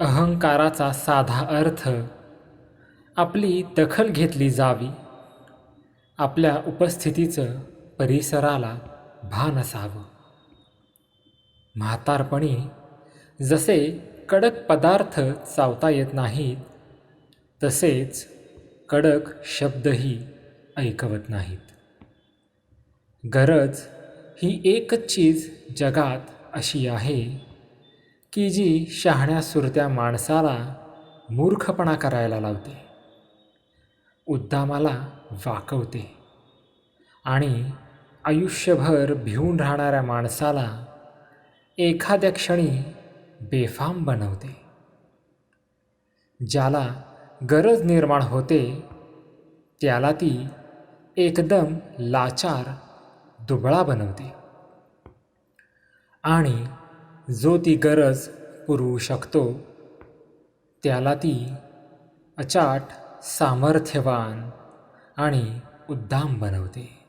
अहंकाराचा साधा अर्थ आपली दखल घेतली जावी. आपल्या उपस्थितीचं परिसराला भान असावं. म्हातारपणी जसे कडक पदार्थ चावता येत नाहीत तसेच कडक शब्दही ऐकवत नाहीत. गरज ही एकच चीज जगात अशी आहे की जी शहाण्या सुरत्या माणसाला मूर्खपणा करायला लावते. उद्दामाला वाकवते आणि आयुष्यभर भिवून राहणाऱ्या माणसाला एखाद्या क्षणी बेफाम बनवते. ज्याला गरज निर्माण होते त्याला ती एकदम लाचार दुबळा बनवते. आणि जो ती गरज पुरवू शकतो त्याला ती अचाट सामर्थ्यवान आणि उद्दाम बनवते.